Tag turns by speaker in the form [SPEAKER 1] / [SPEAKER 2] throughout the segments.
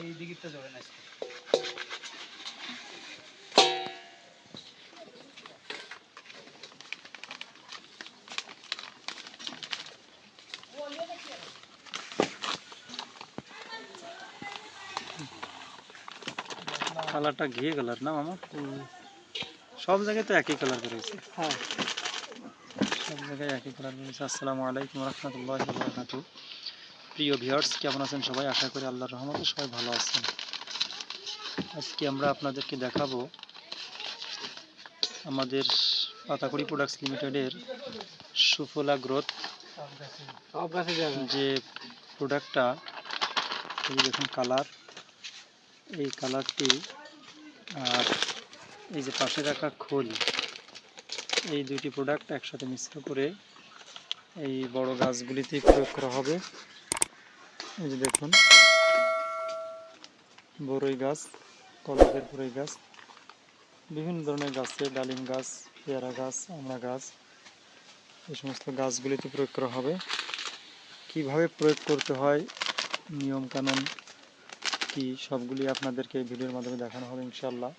[SPEAKER 1] এই না
[SPEAKER 2] কালারটা ঘিয়ে কালার না মামা? সব জায়গায় তো একই কালার করেছে
[SPEAKER 1] হ্যাঁ।
[SPEAKER 2] সব জায়গায় একই কালার রয়েছে আসসালামু আলাইকুম রহমতুল্লাহ বারাকাতু প্রিয় ভিউয়ার্স, কেমন আছেন সবাই? আশা করি আল্লাহর রহমতে সবাই ভালো আছেন। আজকে আমরা আপনাদেরকে দেখাবো আমাদের পাতাকুড়ি প্রোডাক্টস লিমিটেডের সুফলা গ্রোথ যে প্রোডাক্টটা এই দেখুন কালার এই কালারটি আর এই যে পাশে রাখা খোল, এই দুটি প্রোডাক্ট একসাথে মিশ্র করে এই বড় গাছগুলিতে প্রয়োগ করা হবে। এই যে দেখুন বড়ই গাছ কলকের বড়ই গাছ, বিভিন্ন ধরনের গাছে ডালিম গাছ, পেয়ারা গাছ আমড়া গাছ, এই সমস্ত গাছগুলিতে প্রয়োগ করা হবে। কীভাবে প্রয়োগ করতে হয়, নিয়ম কানুন কি, সবগুলি আপনাদেরকে এই ভিডিওর মাধ্যমে দেখানো হবে ইনশাল্লাহ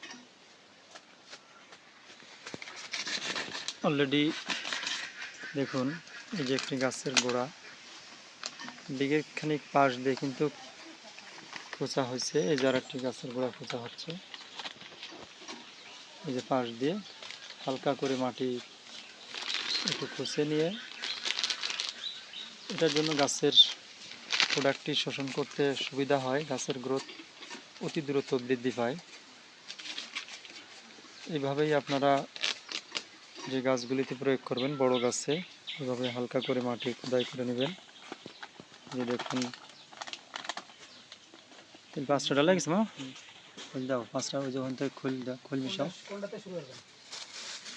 [SPEAKER 2] অলরেডি দেখুন, এই যে একটি গাছের গোড়া দিকের খানিক পাশ দিয়ে কিন্তু খোঁচা হয়েছে। এই একটি গাছের গোড়া খোঁচা হচ্ছে। এই যে পাশ দিয়ে হালকা করে মাটি একটু খুঁচে নিয়ে এটার জন্য গাছের প্রোডাক্টটি শোষণ করতে সুবিধা হয়। গাছের গ্রোথ অতি দ্রুত বৃদ্ধি পায়। এইভাবেই আপনারা যে গাছগুলিতে প্রয়োগ করবেন, বড় গাছে, এভাবে হালকা করে মাটি খোদাই করে নেবেন। যে দেখুন। তিন পাঁচটা ডালা গেছে মা খোল দাও পাঁচটা ওই যখন থেকে খোল দাও খোল মিশাও।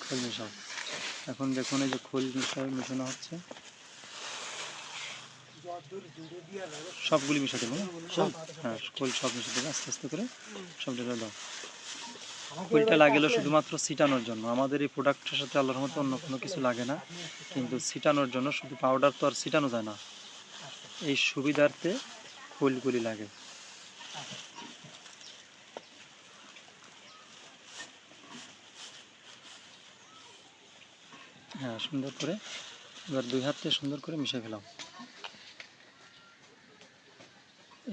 [SPEAKER 2] খোল মিশাও। এখন দেখুন এই যে খোল মিশাও মেশানো হচ্ছে। সবগুলি মিশাতে দেবো হ্যাঁ খোল সব মিশাতে দেবো আস্তে আস্তে করে সব ঢেলে দাও। খোলটা লাগেলো শুধুমাত্র ছিটানোর জন্য। আমাদের এই প্রোডাক্টের সাথে আল্লাহর মতো অন্য কোনো কিছু লাগে না। কিন্তু ছিটানোর জন্য শুধু পাউডার তো আর ছিটানো যায় না। এই সুবিধার্থে ফুলগুলি লাগে। হ্যাঁ সুন্দর করে এবার দুই হাত সুন্দর করে মিশে ফেলাম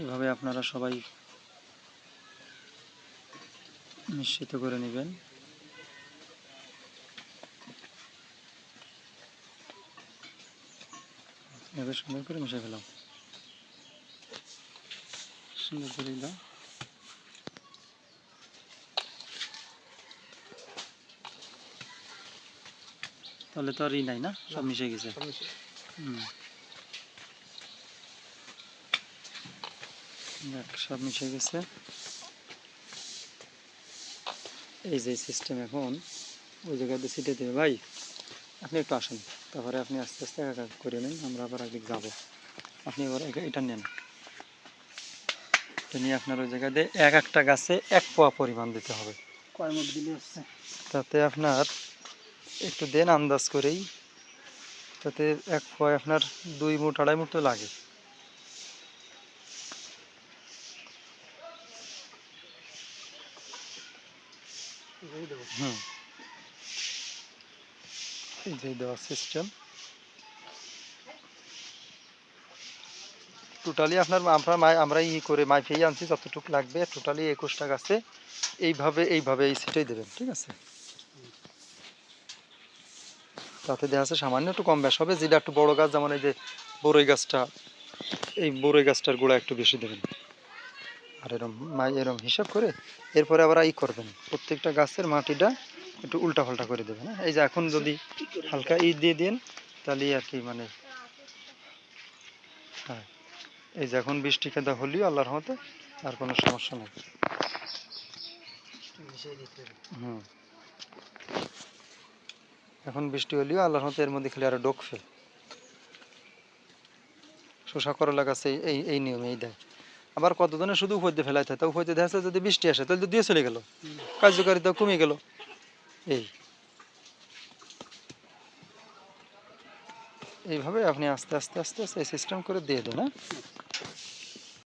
[SPEAKER 2] এভাবে আপনারা সবাই মিশ্রিত করে নেবেন। এভাবে সুন্দর করে মিশে ফেলাম সুন্দর তাহলে তো আর ই নাই না? সব মিশে গেছে। সব মিশে গেছে। এই যে সিস্টেম এখন ওই জায়গাতে সিটে দেবে। ভাই আপনি একটু আসেন। তারপরে আপনি আস্তে আস্তে করে নেন আমরা আবার একদিক যাব। আপনি এবার এটা নেন। এটা নিয়ে আপনার ওই জায়গাতে এক একটা গাছে এক পোয়া পরিমাণ দিতে হবে। তাতে আপনার একটু দেন আন্দাজ করেই তাতে এক পোয়া আপনার দুই মুঠ আড়াই মুঠ তো লাগে। হুম। এই যে দেওয়ার সিস্টেম টোটালি আপনার আমরা আমরা ই করে মাই মাইফেই আনছি, যতটুকু লাগবে টোটালি একুশটা গাছে এইভাবে এইভাবে এই সিটেই দেবেন, ঠিক আছে? তাতে দেখা যাচ্ছে সামান্য একটু কম বেশ হবে, যেটা একটু বড় গাছ, যেমন এই যে বড়ই গাছটা, এই বড়ই গাছটার গোড়া একটু বেশি দেবেন। আর এরম মাই এরম হিসাব করে এরপরে আবার ই করবেন। প্রত্যেকটা গাছের মাটিটা একটু উল্টা পাল্টা করে দেবেন হ্যাঁ? এই যে এখন যদি হালকা ই দিয়ে দেন, তাহলে আর কি মানে হ্যাঁ। এই যে এখন বৃষ্টি খেদা হলেও আল্লাহর রহমতে আর কোনো সমস্যা নেই। হুম। এখন বৃষ্টি হলেও আল্লাহর রহমতে এর মধ্যে খালি আরও ডোকফে শোষা করলা গাছে এই- এই এই নিয়মে এই দেয়। আবার কতজনে শুধু উপর দিয়ে ফেলাইতে হয়? তা উপর দেখা যাচ্ছে যদি বৃষ্টি আসে তাহলে তো দিয়ে চলে গেল। কার্যকারিতা কমে গেল। এই। এইভাবে আপনি আস্তে আস্তে আস্তে আস্তে সিস্টেম করে দিয়ে দেন হ্যাঁ?